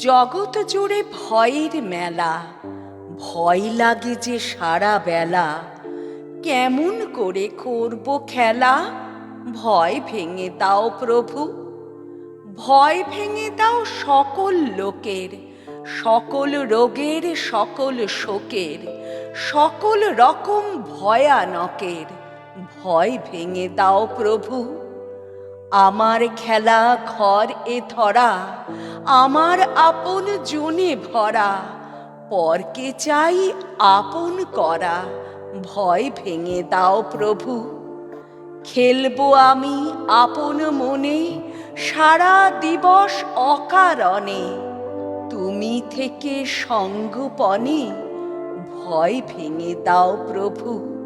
জগৎ জুড়ে ভয়ের মেলা, ভয় লাগে যে সারা বেলা। কেমন করে করব খেলা? ভয় ভেঙে দাও প্রভু। ভয় ভেঙে দাও সকল লোকের, সকল রোগের, সকল শোকের, সকল রকম ভয়ানকের। ভয় ভেঙে দাও প্রভু। আমার খেলা ঘর এ ধরা, আমার আপন জনে ভরা। পরকে চাই আপন করা, ভয় ভেঙে দাও প্রভু। খেলব আমি আপন মনে, সারা দিবস অকারণে। তুমি থেকে সঙ্গপনে, ভয় ভেঙে দাও প্রভু।